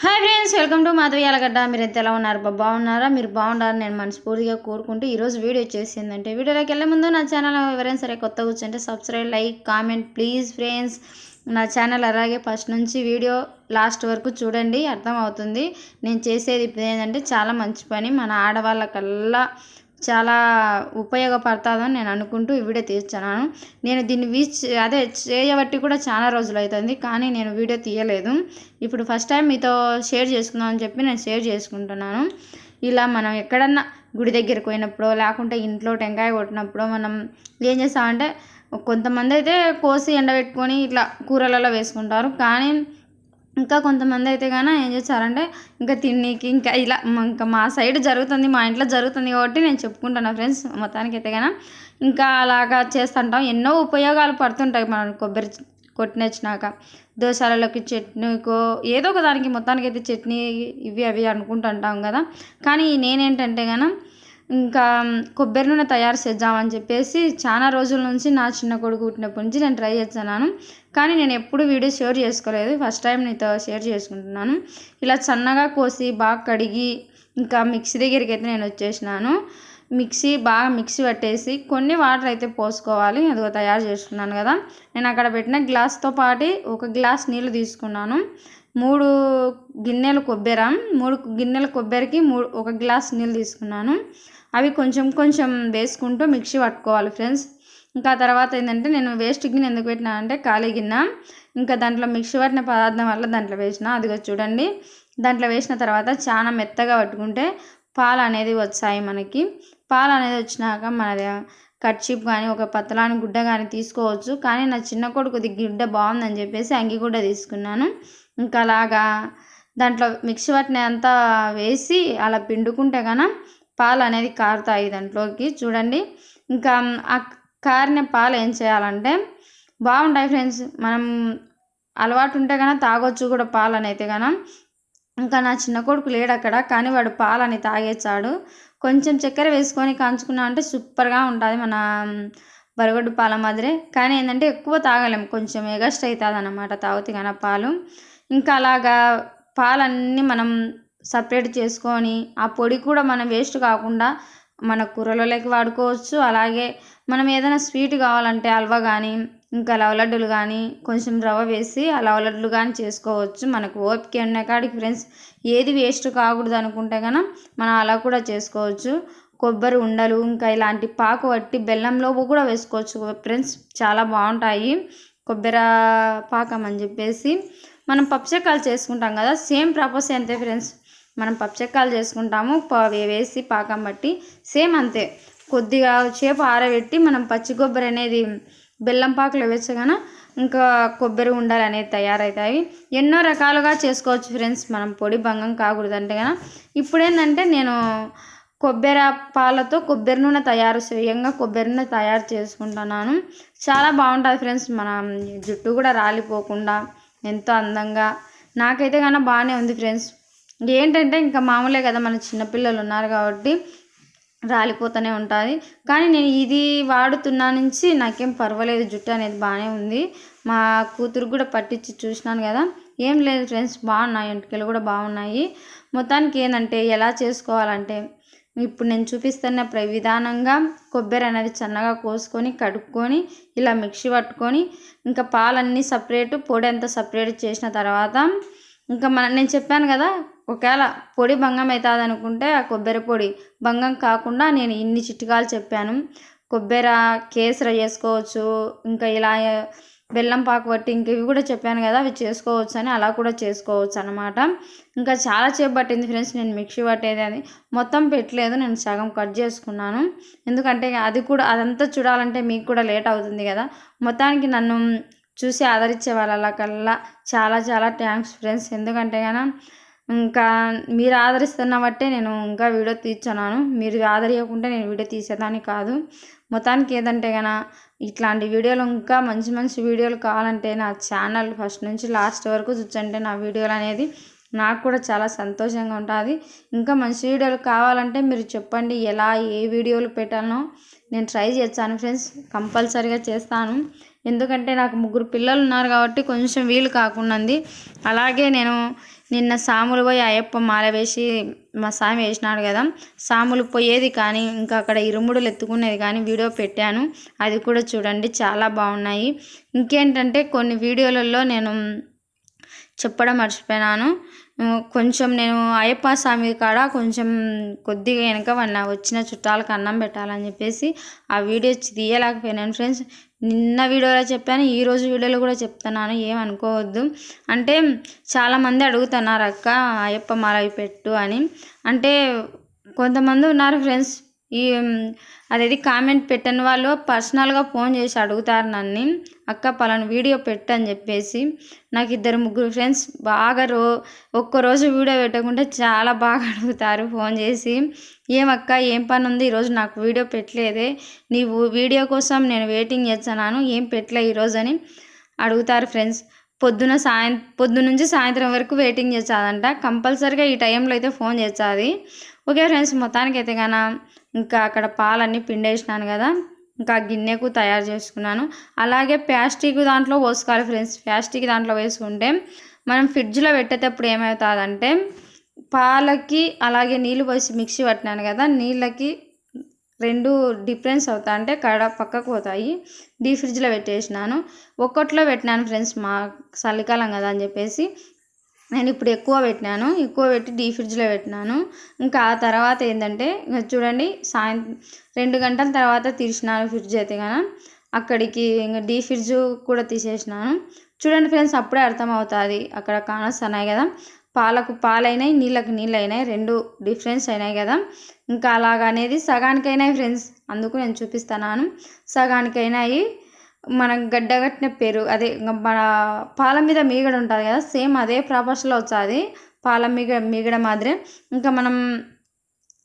Hi friends welcome to Madhavi Allagadda మీరు ఎంత ఎలా ఉన్నారు? బా- బాగున్నారా? మీరు బాగున్నారా నేను మనస్ఫూర్తిగా కోరుకుంటూ ఈరోజు వీడియో చేసిందంటే వీడియోలోకి వెళ్ళే ముందు నా ఛానల్ ఎవరైనా సరే కొత్త కూర్చుంటే subscribe like comment please friends నా ఛానల్ అలాగే ఫస్ట్ నుంచి వీడియో లాస్ట్ వరకు చూడండి అర్థమవుతుంది నేను చేసేది ఇప్పుడు ఏంటంటే చాలా మంచి పని. మన ఆడవాళ్ళకల్లా చాలా ఉపయోగపడుతుందని నేను అనుకుంటూ ఈ వీడియో తీస్తున్నాను. నేను దీన్ని వీచ్ అదే చేయబట్టి కూడా చాలా రోజులు అవుతుంది కానీ నేను వీడియో తీయలేదు. ఇప్పుడు ఫస్ట్ టైం మీతో షేర్ చేసుకుందాం అని చెప్పి నేను షేర్ చేసుకుంటున్నాను. ఇలా మనం ఎక్కడన్నా గుడి దగ్గరికి పోయినప్పుడు లేకుంటే ఇంట్లో టెంకాయ కొట్టినప్పుడు మనం ఏం చేస్తామంటే కొంతమంది అయితే కోసి ఎండబెట్టుకొని ఇట్లా కూరలలో వేసుకుంటారు. కానీ ఇంకా కొంతమంది అయితే కానీ ఏం చేస్తారంటే ఇంకా తిన్నీకి ఇంకా ఇలా ఇంకా మా సైడ్ జరుగుతుంది మా ఇంట్లో జరుగుతుంది కాబట్టి నేను చెప్పుకుంటాను ఫ్రెండ్స్ మొత్తానికి అయితే కానీ ఇంకా అలాగా చేస్తుంటాం. ఎన్నో ఉపయోగాలు పడుతుంటాయి మనం కొబ్బరి కొట్టినచ్చినాక. దోశలలోకి చట్నీకో ఏదో ఒక దానికి మొత్తానికి అయితే చట్నీ ఇవి అవి అనుకుంటుంటాం కదా. కానీ నేనేంటంటే కానీ ఇంకా కొబ్బరి నూనె తయారు చేద్దామని చెప్పేసి చాలా రోజుల నుంచి నా చిన్న కొడుకు పుట్టినప్పటి నుంచి నేను ట్రై చేస్తున్నాను. కానీ నేను ఎప్పుడు వీడియో షేర్ చేసుకోలేదు. ఫస్ట్ టైం నీతో షేర్ చేసుకుంటున్నాను. ఇలా సన్నగా కోసి బాగా కడిగి ఇంకా మిక్సీ దగ్గరికి అయితే నేను వచ్చేసినాను. మిక్సీ బాగా మిక్సీ పట్టేసి కొన్ని వాటర్ అయితే పోసుకోవాలి. అదిగో తయారు చేసుకున్నాను కదా. నేను అక్కడ పెట్టిన గ్లాస్తో పాటు ఒక గ్లాస్ నీళ్ళు తీసుకున్నాను. మూడు గిన్నెలు కొబ్బరి మూడు గిన్నెల కొబ్బరికి మూడు ఒక గ్లాస్ నీళ్ళు తీసుకున్నాను. అవి కొంచెం కొంచెం వేసుకుంటూ మిక్సీ పట్టుకోవాలి ఫ్రెండ్స్. ఇంకా తర్వాత ఏంటంటే నేను వేస్ట్ గిన్నె ఎందుకు పెట్టినా అంటే ఖాళీ గిన్నె. ఇంకా దాంట్లో మిక్సీ పట్టిన పదార్థం వల్ల దాంట్లో వేసిన. అదిగో చూడండి. దాంట్లో వేసిన తర్వాత చాలా మెత్తగా పట్టుకుంటే పాలు అనేది వచ్చాయి మనకి. పాలు అనేది వచ్చినాక మనది కట్చిప్ కానీ ఒక పతలాని గుడ్డ కానీ తీసుకోవచ్చు. కానీ నా చిన్న కొడుకుది గుడ్డ బాగుందని చెప్పేసి అంగి గుడ్డ తీసుకున్నాను. ఇంకా అలాగా దాంట్లో మిక్సీ పట్టినంతా వేసి అలా పిండుకుంటే కన పాలు అనేది కారుతాయి దాంట్లోకి. చూడండి. ఇంకా ఆ కారిన పాలు ఏం చేయాలంటే బాగుంటాయి ఫ్రెండ్స్ మనం అలవాటు ఉంటే కన్నా తాగొచ్చు కూడా పాలు అయితే కనుక ఇంకా నా చిన్న కొడుకు లేడు అక్కడ కానీ వాడు పాలని తాగేచ్చాడు కొంచెం చక్కెర వేసుకొని కాంచుకున్నాం అంటే సూపర్గా ఉంటుంది మన బరగొడ్డు పాల మాదిరే. కానీ ఏంటంటే ఎక్కువ తాగలేం కొంచెం ఎగస్ట్ అవుతుంది అన్నమాట తాగితే కానీ పాలు. ఇంకా అలాగా పాలన్నీ మనం సపరేట్ చేసుకొని ఆ పొడి కూడా మనం వేస్ట్ కాకుండా మన కూరలలోకి వాడుకోవచ్చు. అలాగే మనం ఏదైనా స్వీట్ కావాలంటే హల్వా కానీ ఇంకా లవలడ్డులు కానీ కొంచెం రవ్వ వేసి ఆ లవలడ్డులు కానీ చేసుకోవచ్చు. మనకు ఓపిక ఉన్న కాడికి ఫ్రెండ్స్ ఏది వేస్ట్ కాకూడదు అనుకుంటే కనుక మనం అలా కూడా చేసుకోవచ్చు. కొబ్బరి ఉండలు ఇంకా ఇలాంటి పాకు పట్టి బెల్లంలో కూడా వేసుకోవచ్చు. ఫ్రెండ్స్ చాలా బాగుంటాయి. కొబ్బరి పాకం అని చెప్పేసి మనం పప్చకాలు చేసుకుంటాం కదా సేమ్ ప్రాసెస్ అంతే ఫ్రెండ్స్. మనం పప్చకాలు చేసుకుంటాము వేసి పాకం బట్టి సేమ్ అంతే. కొద్దిగా చేపు ఆరబెట్టి మనం పచ్చి కొబ్బరి అనేది బెల్లం పాకులో వేసగాన ఇంకా కొబ్బరి ఉండాలి అనేది తయారవుతాయి ఎన్నో రకాలుగా చేసుకోవచ్చు ఫ్రెండ్స్ మనం పొడి భంగం కాకూడదు అంటే కనుక ఇప్పుడేంటంటే నేను కొబ్బరి పాలతో కొబ్బరి నూనె తయారు స్వయంగా కొబ్బరి నూనె తయారు చేసుకుంటున్నాను. చాలా బాగుంటుంది ఫ్రెండ్స్ మన జుట్టు కూడా రాలిపోకుండా ఎంతో అందంగా. నాకైతే కన్నా బాగానే ఉంది ఫ్రెండ్స్. ఏంటంటే ఇంకా మామూలే కదా మన చిన్నపిల్లలు ఉన్నారు కాబట్టి రాలిపోతూనే ఉంటుంది. కానీ నేను ఇది వాడుతున్నా నుంచి నాకేం పర్వాలేదు జుట్టు అనేది బాగానే ఉంది. మా కూతురు కూడా పట్టించి చూసినాను కదా ఏం లేదు ఫ్రెండ్స్ బాగున్నాయి ఎంటికలు కూడా బాగున్నాయి. మొత్తానికి ఏంటంటే ఎలా చేసుకోవాలంటే ఇప్పుడు నేను చూపిస్తున్న ప్ర విధానంగా కొబ్బరి అనేది చన్నగా కోసుకొని కడుక్కొని ఇలా మిక్సీ పట్టుకొని ఇంకా పాలన్నీ సపరేట్ పొడి అంతా సపరేట్ చేసిన తర్వాత ఇంకా మన నేను చెప్పాను కదా ఒకవేళ పొడి భంగం అవుతుంది అనుకుంటే ఆ కొబ్బరి పొడి భంగం కాకుండా నేను ఇన్ని చిట్కాలు చెప్పాను. కొబ్బరి కేసర చేసుకోవచ్చు ఇంకా ఇలా బెల్లం పాకు పట్టి ఇంక ఇవి కూడా చెప్పాను కదా అవి చేసుకోవచ్చు అని అలా కూడా చేసుకోవచ్చు అనమాట ఇంకా చాలా సేపు పట్టింది ఫ్రెండ్స్ నేను మిక్సీ పట్టేది అది. మొత్తం పెట్టలేదు నేను సగం కట్ చేసుకున్నాను. ఎందుకంటే అది కూడా అదంతా చూడాలంటే మీకు కూడా లేట్ అవుతుంది కదా. మొత్తానికి నన్ను చూసి ఆదరించే వాళ్ళకల్లా చాలా చాలా థ్యాంక్స్ ఫ్రెండ్స్. ఎందుకంటే కానీ ఇంకా మీరు ఆదరిస్తున్న బట్టే నేను ఇంకా వీడియో తీర్చున్నాను మీరు ఆదరియకుంటే నేను వీడియో తీసేదాన్ని కాదు. మొత్తానికి ఏదంటే కనుక ఇట్లాంటి వీడియోలు ఇంకా మంచి మంచి వీడియోలు కావాలంటే నా ఛానల్ ఫస్ట్ నుంచి లాస్ట్ వరకు చూచంటే నా వీడియోలు అనేది నాకు కూడా చాలా సంతోషంగా ఉంటుంది. ఇంకా మంచి వీడియోలు కావాలంటే మీరు చెప్పండి ఎలా ఏ వీడియోలు పెట్టాలనో నేను ట్రై చేస్తాను ఫ్రెండ్స్. కంపల్సరీగా చేస్తాను. ఎందుకంటే నాకు ముగ్గురు పిల్లలు ఉన్నారు కాబట్టి కొంచెం వీలు కాకుండా అలాగే నేను నిన్న సాములు పోయి అయ్యప్ప మాల వేసి మా స్వామి వేసినాడు కదా సాములు పోయేది కానీ ఇంకా అక్కడ ఇరుముడులు ఎత్తుకునేది కానీ వీడియో పెట్టాను. అది కూడా చూడండి చాలా బాగున్నాయి. ఇంకేంటంటే కొన్ని వీడియోలలో నేను చెప్పడం మర్చిపోయినాను. కొంచెం నేను అయ్యప్ప స్వామి కాడ కొంచెం కొద్దిగా వెనక వన్న వచ్చిన చుట్టాలకు అన్నం పెట్టాలని చెప్పేసి ఆ వీడియో తీయలేకపోయినాను ఫ్రెండ్స్. నిన్న వీడియోలో చెప్పాను ఈ రోజు వీడియోలో కూడా చెప్తున్నాను ఏమనుకోవద్దు అంటే చాలామంది అడుగుతున్నారు అక్క అయ్యప్ప మాలవి పెట్టు అని. అంటే కొంతమంది ఉన్నారు ఫ్రెండ్స్ ఈ అదేది కామెంట్ పెట్టని వాళ్ళు పర్సనల్గా ఫోన్ చేసి అడుగుతారు నన్ను అక్క పలానా వీడియో పెట్టని చెప్పేసి నాకు ఇద్దరు ముగ్గురు ఫ్రెండ్స్ బాగా రో ఒక్కరోజు వీడియో పెట్టకుండా చాలా బాగా అడుగుతారు ఫోన్ చేసి ఏమక్క ఏం పని ఉంది ఈరోజు నాకు వీడియో పెట్టలేదే నీవు వీడియో కోసం నేను వెయిటింగ్ చేస్తున్నాను ఏం పెట్టలే ఈరోజు అని అడుగుతారు ఫ్రెండ్స్. పొద్దున సాయం పొద్దు నుంచి సాయంత్రం వరకు వెయిటింగ్ చేస్తుందంట. కంపల్సరీగా ఈ టైంలో అయితే ఫోన్ చేస్తుంది. ఓకే ఫ్రెండ్స్ మొత్తానికి అయితే ఇంకా అక్కడ పాలన్నీ పిండేసినాను కదా ఇంకా గిన్నెకు తయారు చేసుకున్నాను. అలాగే ప్లాస్టిక్ దాంట్లో పోసుకోవాలి ఫ్రెండ్స్. ప్లాస్టిక్ దాంట్లో వేసుకుంటే మనం ఫ్రిడ్జ్లో పెట్టేటప్పుడు ఏమవుతుందంటే పాలకి అలాగే నీళ్ళు పోసి మిక్సీ పట్టినాను కదా నీళ్ళకి రెండు డిఫరెన్స్ అవుతా అంటే కడ పక్కకు పోతాయి. డీ ఫ్రిడ్జ్లో పెట్టేసినాను. ఒక్కట్లో పెట్టినాను ఫ్రెండ్స్ మా చలికాలం కదా అని చెప్పేసి. నేను ఇప్పుడు ఎక్కువ పెట్టినాను ఎక్కువ పెట్టి డీ ఫ్రిడ్జ్లో పెట్టినాను. ఇంకా ఆ తర్వాత ఏంటంటే ఇంకా చూడండి సాయంత్రం రెండు గంటల తర్వాత తీసినాను ఫ్రిడ్జ్ అయితే కానీ అక్కడికి ఇంకా డీ ఫ్రిడ్జ్ కూడా తీసేసినాను. చూడండి ఫ్రెండ్స్ అప్పుడే అర్థమవుతుంది. అక్కడ కానొస్తున్నాయి కదా పాలకు పాలైనాయి నీళ్ళకు నీళ్ళు అయినాయి రెండు డిఫరెన్స్ అయినాయి కదా ఇంకా అలాగనేది అనేది ఫ్రెండ్స్. అందుకు నేను చూపిస్తున్నాను. సగానికైనాయి. మనం గడ్డగట్టిన పెరుగు అదే మన పాల మీద మీగడ ఉంటుంది కదా సేమ్ అదే ప్రాపర్స్లో వచ్చాది పాల మీగడ మీగడ మాదిరి. ఇంకా మనం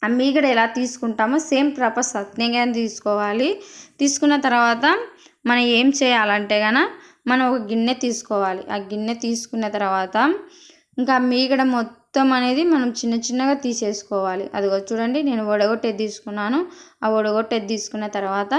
ఆ మీగడ ఎలా తీసుకుంటామో సేమ్ ప్రాపర్స్ అట్నే తీసుకోవాలి. తీసుకున్న తర్వాత మనం ఏం చేయాలంటే కనుక మనం ఒక గిన్నె తీసుకోవాలి. ఆ గిన్నె తీసుకున్న తర్వాత ఇంకా మీగడ మొత్తం అనేది మనం చిన్న చిన్నగా తీసేసుకోవాలి. అదిగో చూడండి నేను వడగొట్టేది తీసుకున్నాను. ఆ వడగొట్టేది తీసుకున్న తర్వాత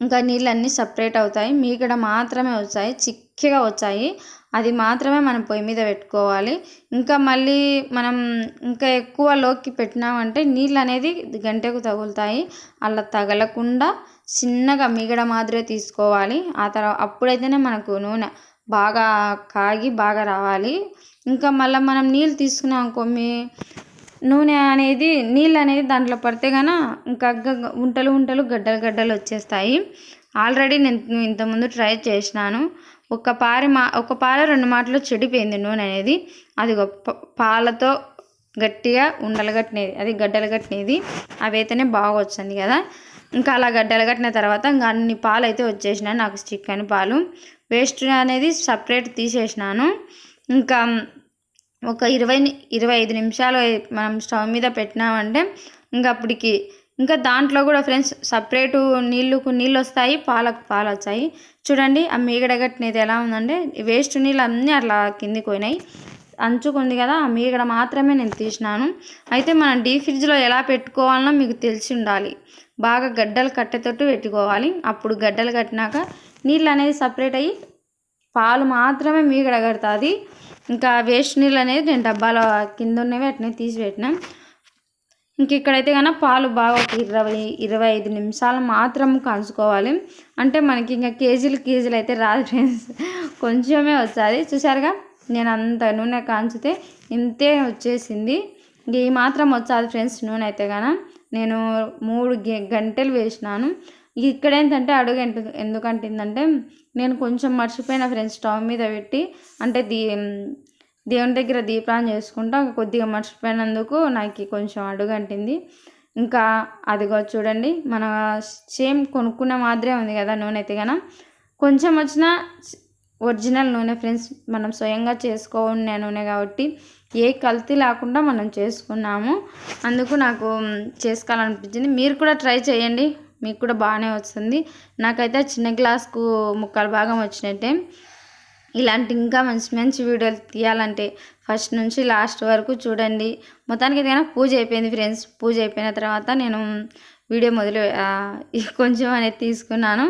ఇంకా నీళ్ళన్నీ సపరేట్ అవుతాయి. మీగడ మాత్రమే వచ్చాయి చిక్కగా వచ్చాయి. అది మాత్రమే మనం పొయ్యి మీద పెట్టుకోవాలి. ఇంకా మళ్ళీ మనం ఇంకా ఎక్కువ లోకి పెట్టినామంటే నీళ్ళు అనేది గంటకు తగులుతాయి. అలా తగలకుండా చిన్నగా మిగడ మాదిరే తీసుకోవాలి. ఆ తర్వాత అప్పుడైతేనే మనకు నూనె బాగా కాగి బాగా రావాలి. ఇంకా మళ్ళీ మనం నీళ్ళు తీసుకున్నాం అనుకో మీ నూనె అనేది నీళ్ళు అనేది దాంట్లో పడితే గాన ఇంకా ఉంటలు ఉంటలు గడ్డలు గడ్డలు వచ్చేస్తాయి. ఆల్రెడీ నేను ఇంతకుముందు ట్రై చేసినాను. ఒక పారి మా ఒక పాల రెండు మాటలు చెడిపోయింది నూనె అనేది. అది గొప్ప పాలతో గట్టిగా ఉండలు కట్టినది అది గడ్డలు కట్టినది. అవి అయితేనే బాగా వచ్చింది కదా. ఇంకా అలా గడ్డలు కట్టిన తర్వాత ఇంకా అన్ని పాలు అయితే వచ్చేసినాయి. నాకు చికెన్ పాలు. వేస్ట్ అనేది సపరేట్ తీసేసినాను. ఇంకా ఒక ఇరవై ని- ఇరవై ఐదు నిమిషాలు మనం స్టవ్ మీద పెట్టినామంటే ఇంకా అప్పటికి ఇంకా దాంట్లో కూడా ఫ్రెండ్స్ సపరేటు నీళ్ళకు నీళ్ళు వస్తాయి పాలకు పాలు వచ్చాయి చూడండి ఆ మీగడ కట్టినది ఎలా ఉందంటే వేస్ట్ నీళ్ళు అన్నీ అట్లా కిందికి పోయినాయి. అంచుకుంది కదా ఆ మీగడ మాత్రమే నేను తీసినాను. అయితే మనం డీ ఫ్రిడ్జ్లో ఎలా పెట్టుకోవాలనో మీకు తెలిసి ఉండాలి బాగా గడ్డలు కట్టేటట్టు పెట్టుకోవాలి. అప్పుడు గడ్డలు కట్టినాక నీళ్ళు అనేది సపరేట్ అయ్యి పాలు మాత్రమే మీగడ కడుతుంది. ఇంకా వేస్ట్ నీళ్ళు అనేది నేను డబ్బాలో కింద ఉన్నవి అట్నే తీసి పెట్టినా. ఇంక ఇక్కడైతే కన్నా పాలు బాగా ఒక ఇరవై ఇరవై ఐదు నిమిషాలు మాత్రం కాంచుకోవాలి అంటే మనకి ఇంకా కేజీలు కేజీలు అయితే రాదు ఫ్రెండ్స్. కొంచెమే వస్తుంది. చూసారుగా? నేను అంత నూనె కాంచితే ఇంతే వచ్చేసింది. ఈ మాత్రం వచ్చేది ఫ్రెండ్స్ నూనె అయితే కన నేను మూడు గె- గంటలు వేసినాను. ఇక్కడ ఏంటంటే అడుగు ఎందు ఎందుకంటుందంటే నేను కొంచెం మర్చిపోయిన ఫ్రెండ్స్ స్టవ్ మీద పెట్టి అంటే దీ దేవుని దగ్గర దీపాన్ని చేసుకుంటా కొద్దిగా మర్చిపోయినందుకు నాకు కొంచెం అడుగంటింది ఇంకా అదిగో చూడండి మన సేమ్ కొనుక్కున్న మాదిరే ఉంది కదా నూనె అయితే కన కొంచెం వచ్చిన ఒరిజినల్ నూనె ఫ్రెండ్స్ మనం స్వయంగా చేసుకోనే నూనె కాబట్టి ఏ కల్తీ లేకుండా మనం చేసుకున్నాము. అందుకు నాకు చేసుకోవాలనిపించింది. మీరు కూడా ట్రై చేయండి. మీకు కూడా బాగానే వస్తుంది. నాకైతే చిన్న గ్లాస్కు ముక్కలు భాగం వచ్చినట్టే. ఇలాంటి ఇంకా మంచి మంచి వీడియోలు తీయాలంటే ఫస్ట్ నుంచి లాస్ట్ వరకు చూడండి. మొత్తానికి ఏదైనా పూజ అయిపోయింది ఫ్రెండ్స్. పూజ అయిపోయిన తర్వాత నేను వీడియో మొదలు కొంచెం అనేది తీసుకున్నాను.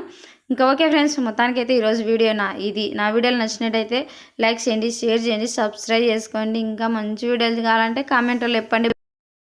ఇంకా ఓకే ఫ్రెండ్స్ మొత్తానికి అయితే ఈరోజు వీడియో నా ఇది. నా వీడియోలు నచ్చినట్టయితే లైక్ చేయండి షేర్ చేయండి సబ్స్క్రైబ్ చేసుకోండి. ఇంకా మంచి వీడియోలు కావాలంటే కామెంట్లో చెప్పండి.